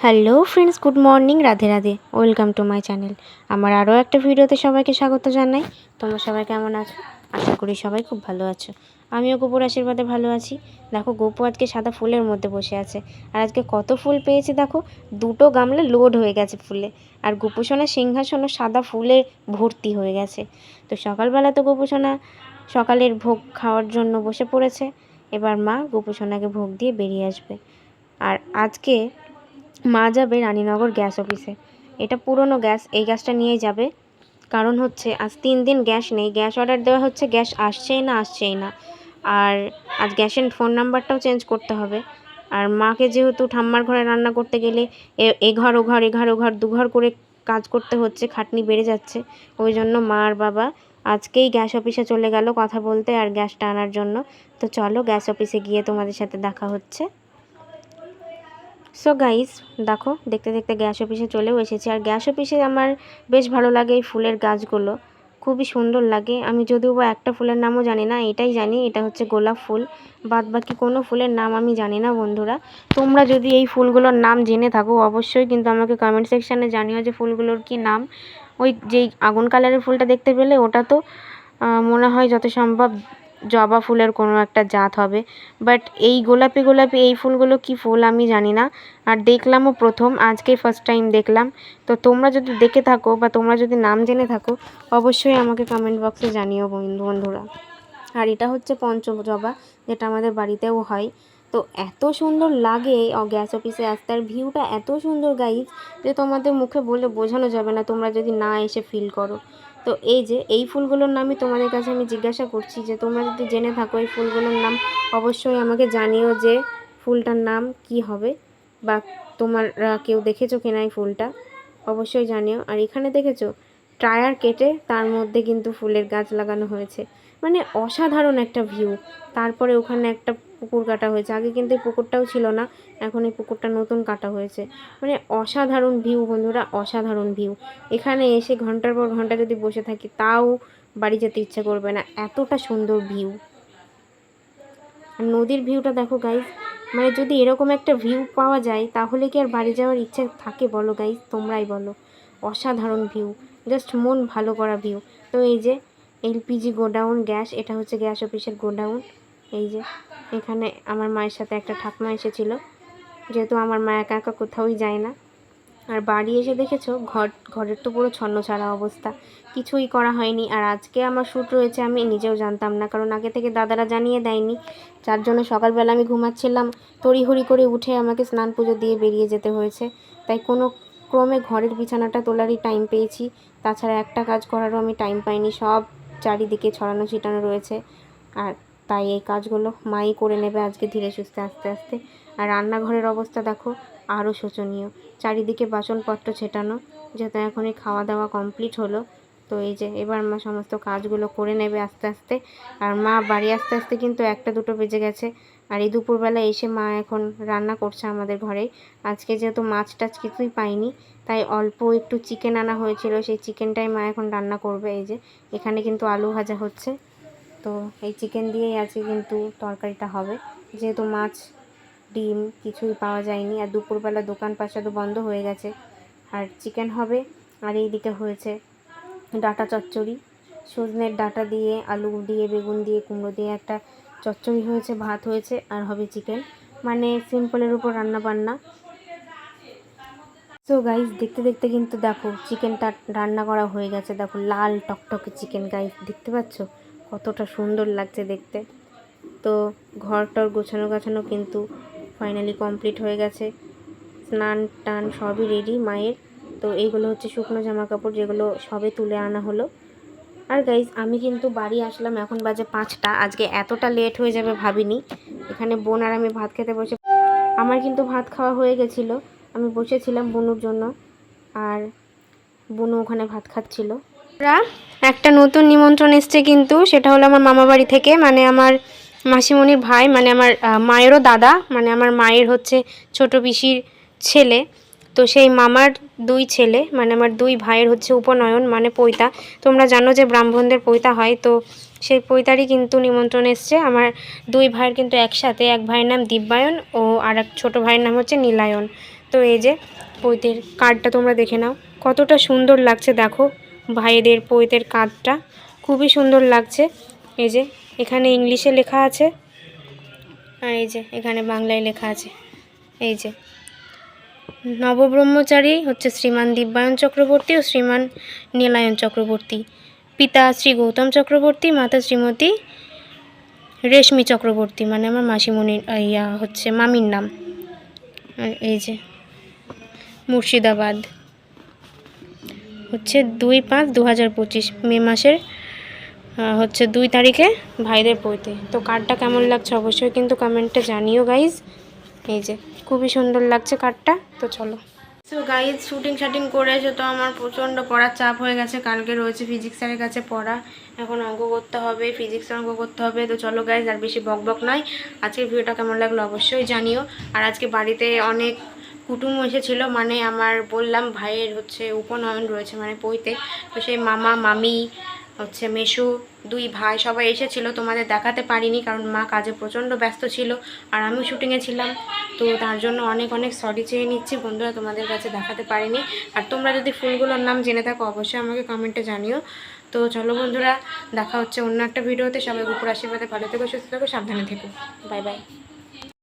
Hello friends good morning Radhe Radhe welcome to my channel আমার আরও একটা ভিডিওতে সবাইকে স্বাগত জানাই। তোমরা সবাই কেমন আছো? আশা করি সবাই খুব ভালো আছো। আমিও গোপুর আশীর্বাদে ভালো আছি। দেখো, গোপু আজকে সাদা ফুলের মধ্যে বসে আছে। আর আজকে কত ফুল পেয়েছি দেখো? দুটো গামলা লোড হয়ে গেছে ফুলে। আর গোপুসোনা সিংহাসনও সাদা ফুলে ভর্তি হয়ে গেছে। তো সকালবেলা তো গোপুসোনা সকালের ভোগ খাওয়ার জন্য বসে পড়েছে। এবার মা গোপুসোনাকে ভোগ দিয়ে বেরিয়ে আসবে। আর আজকে মা যাবে রানীনগর গ্যাস অফিসে। এটা পুরনো গ্যাস, এই গ্যাসটা নিয়েই যাবে। কারণ হচ্ছে, আজ তিন দিন গ্যাস নেই। গ্যাস অর্ডার দেওয়া হচ্ছে, গ্যাস আসছেই না আসছেই না। আর আজ গ্যাসের ফোন নাম্বারটাও চেঞ্জ করতে হবে। আর মাকে যেহেতু ঠাম্মার ঘরে রান্না করতে গেলে এ- এ ঘর, ও ঘর, এ ঘর, ও ঘর দুঘর করে কাজ করতে হচ্ছে, খাটনি বেড়ে যাচ্ছে। ওই জন্য মা আর বাবা আজকেই গ্যাস অফিসে চলে গেল কথা বলতে আর গ্যাসটা আনার জন্য। তো চলো গ্যাস অফিসে গিয়ে তোমাদের সাথে দেখা হচ্ছে। সো গাইস দেখো, দেখতে দেখতে গ্যাস অফিসে চলেও এসেছি। আর গ্যাস অফিসে আমার বেশ ভালো লাগে এই ফুলের গাছগুলো। খুবই সুন্দর লাগে। আমি যদিও বা একটা ফুলের নামও জানি না, এটাই জানি। এটা হচ্ছে গোলাপ ফুল। বাদ বাকি কোনো ফুলের নাম আমি জানি না, বন্ধুরা। তোমরা যদি এই ফুলগুলোর নাম জেনে থাকো, অবশ্যই কিন্তু আমাকে কমেন্ট সেকশানে জানিও যে ফুলগুলোর কি নাম। ওই যেই আগুন কালারের ফুলটা দেখতে পেলে, ওটা তো মনে হয় যত সম্ভব জবা ফুলের কোনো একটা জাত হবে। বাট এই গোলাপি গোলাপি এই ফুলগুলো কি ফুল আমি জানি না। আর দেখলামও প্রথম, আজকেই ফার্স্ট টাইম দেখলাম। তো তোমরা যদি দেখে থাকো বা তোমরা যদি নাম জেনে থাকো, অবশ্যই আমাকে কমেন্ট বক্সে জানিও বন্ধু বন্ধুরা আর এটা হচ্ছে পঞ্চজবা, যেটা আমাদের বাড়িতেও হয়। তো এত সুন্দর লাগে গ্যাস অফিসে আসতে আর ভিউটা এত সুন্দর গাইজ যে তোমাদের মুখে বলে বোঝানো যাবে না, তোমরা যদি না এসে ফিল করো। তো এই যে, এই ফুলগুলোর নামই তোমাদের কাছে আমি জিজ্ঞাসা করছি যে, তোমরা যদি জেনে থাকো এই ফুলগুলোর নাম, অবশ্যই আমাকে জানিও যে ফুলটার নাম কি হবে বা তোমরা কেউ দেখেছ কিনা এই ফুলটা? অবশ্যই জানিও। আর এখানে দেখেছ টায়ার কেটে তার মধ্যে কিন্তু ফুলের গাছ লাগানো হয়েছে। মানে অসাধারণ একটা ভিউ। তারপরে ওখানে একটা পুকুর কাটা হয়েছে। আগে কিন্তু এই পুকুরটাও ছিল না, এখন এই পুকুরটা নতুন কাটা হয়েছে। মানে অসাধারণ ভিউ বন্ধুরা, অসাধারণ ভিউ এখানে এসে ঘণ্টার পর ঘণ্টা যদি বসে থাকি, তাও বাড়ি যেতে ইচ্ছে করবে না। এতটা সুন্দর ভিউ আর নদীর ভিউটা দেখো গাইজ মানে যদি এরকম একটা ভিউ পাওয়া যায়, তাহলে কি আর বাড়ি যাওয়ার ইচ্ছে থাকে বলো গাইজ তোমরাই বলো। অসাধারণ ভিউ জাস্ট মন ভালো করা ভিউ তো এই যে এলপিজি গোডাউন গ্যাস এটা হচ্ছে গ্যাস অফিসের গোডাউন এই যে, এখানে আমার মায়ের সাথে একটা ঠাকমা এসেছিল। যেহেতু আমার মা একা একা কোথাওই যায় না। আর বাড়ি এসে দেখেছ, ঘর, ঘরের তো পুরো ছন্ন ছাড়া অবস্থা। কিছুই করা হয়নি। আর আজকে আমার শ্যুট রয়েছে, আমি নিজেও জানতাম না। কারণ আগে থেকে দাদারা জানিয়ে দেয়নি। যার জন্য সকালবেলা আমি ঘুমাচ্ছিলাম। তড়িঘড়ি করে উঠে আমাকে স্নান পুজো দিয়ে বেরিয়ে যেতে হয়েছে। তাই কোনো ক্রমে ঘরের বিছানাটা তোলারই টাইম পেয়েছি। তাছাড়া একটা কাজ করারও আমি টাইম পাইনি। সব চারিদিকে ছড়ানো ছিটানো রয়েছে। আর তাই এই কাজগুলো মাই করে নেবে আজকে ধীরে সুস্থে, আস্তে আস্তে। আর রান্নাঘরের অবস্থা দেখো আরও শোচনীয়। চারিদিকে বাসনপত্র ছেটানো, যেহেতু এখনই খাওয়া দাওয়া কমপ্লিট হলো, তো এই যে এবার মা সমস্ত কাজগুলো করে নেবে আস্তে আস্তে। আর মা বাড়ি আস্তে আস্তে কিন্তু একটা, দুটো বেজে গেছে। আর এই দুপুরবেলা এসে মা এখন রান্না করছে আমাদের ঘরে। আজকে যেহেতু মাছ টাছ কিছুই পাইনি, তাই অল্প একটু চিকেন আনা হয়েছিল। সেই চিকেনটাই মা এখন রান্না করবে। এই যে এখানে কিন্তু আলু ভাজা হচ্ছে। তো এই চিকেন দিয়েই আজকে কিন্তু তরকারিটা হবে। যেহেতু মাছ, ডিম কিছুই পাওয়া যায়নি আর দুপুরবেলা দোকান পাশা তো বন্ধ হয়ে গেছে। আর চিকেন হবে আর এইদিকে হয়েছে ডাটা চচ্চড়ি। সজনের ডাটা দিয়ে, আলু দিয়ে, বেগুন দিয়ে, কুমড়ো দিয়ে একটা চচ্চড়ি হয়েছে, ভাত হয়েছে আর হবে চিকেন মানে সিম্পলের উপর রান্না বান্না সো গাইস দেখতে দেখতে কিন্তু দেখো চিকেনটা রান্না করা হয়ে গেছে। দেখো লাল টকটকে চিকেন গাইস দেখতে পাচ্ছ? কতটা সুন্দর লাগছে দেখতে। তো ঘর টর গোছানো গাছানো কিন্তু ফাইনালি কমপ্লিট হয়ে গেছে। স্নান টান সবই রেডি মায়ের। তো এইগুলো হচ্ছে শুকনো জামা কাপড় যেগুলো সবে তুলে আনা হলো। আর গাইজ আমি কিন্তু বাড়ি আসলাম এখন বাজে পাঁচটা। আজকে এতটা লেট হয়ে যাবে ভাবিনি। এখানে বোন আর আমি ভাত খেতে বসে আমার কিন্তু ভাত খাওয়া হয়ে গেছিল। আমি বসেছিলাম বনুর জন্য। আর বনু ওখানে ভাত খাচ্ছিল। একটা নতুন নিমন্ত্রণ এসছে কিন্তু, সেটা হলো আমার মামা বাড়ি থেকে। মানে আমার মাসিমণির ভাই মানে আমার মায়েরও দাদা মানে আমার মায়ের হচ্ছে ছোট পিসির ছেলে। তো সেই মামার দুই ছেলে মানে আমার দুই ভাইয়ের হচ্ছে উপনয়ন মানে পৈতা। তোমরা জানো যে ব্রাহ্মণদের পৈতা হয়, তো সেই পৈতারই কিন্তু নিমন্ত্রণ এসছে। আমার দুই ভাইয়ের কিন্তু একসাথে, এক ভাইয়ের নাম দিব্যায়ন ও আর এক ছোটো ভাইয়ের নাম হচ্ছে নীলায়ন। তো এই যে পৈতের কার্ডটা তোমরা দেখে নাও। কতটা সুন্দর লাগছে, দেখো। ভাইদের, পৈতের কাঁধটা। খুবই সুন্দর লাগছে। এই যে, এখানে ইংলিশে লেখা আছে। আর এই যে, এখানে বাংলায় লেখা আছে। এই যে, নবব্রহ্মচারী হচ্ছে শ্রীমান দিব্যায়ন চক্রবর্তী ও শ্রীমান নীলায়ন চক্রবর্তী। পিতা শ্রী গৌতম চক্রবর্তী, মাতা শ্রীমতী রেশমি চক্রবর্তী মানে আমার মাসিমণির ইয়া হচ্ছে মামির নাম। এই যে, মুর্শিদাবাদ। হচ্ছে দুই পাঁচ দু হাজার পঁচিশ মে মাসের হচ্ছে দুই তারিখে ভাইদের পৈতে। তো কার্ডটা কেমন লাগছে অবশ্যই কিন্তু কমেন্টে জানিও গাইজ এই যে, খুবই সুন্দর লাগছে কার্ডটা, তো চলো। সো গাইজ শুটিং শাটিং করে এসে তো আমার প্রচণ্ড পড়ার চাপ হয়ে গেছে, কালকে রয়েছে ফিজিক্স স্যারের কাছে পড়া। এখন অঙ্ক করতে হবে ফিজিক্স অঙ্ক করতে হবে, তো চলো গাইজ আর বেশি বক বক নয়। আজকের ভিডিওটা কেমন লাগল অবশ্যই জানিও। আর আজকে বাড়িতে অনেক কুটুম এসেছিল মানে আমার বললাম ভাইয়ের হচ্ছে উপনয়ন রয়েছে মানে পইতে তো সেই মামা, মামি, হচ্ছে মেশু, দুই ভাই সবাই এসেছিল, তোমাদের দেখাতে পারিনি কারণ মা কাজে প্রচণ্ড ব্যস্ত ছিল আর আমিও শুটিংয়ে ছিলাম। তো তার জন্য অনেক অনেক সরি চেয়ে নিচ্ছি, বন্ধুরা তোমাদের কাছে দেখাতে পারিনি। আর তোমরা যদি ফুলগুলোর নাম জেনে থাকো, অবশ্যই আমাকে কমেন্টে জানিও। তো চলো বন্ধুরা, দেখা হচ্ছে অন্য একটা ভিডিওতে সবাই উপর আশীর্বাদে ভালো থেকো, সুস্থ থেকো, সাবধানে থেকো। Bye bye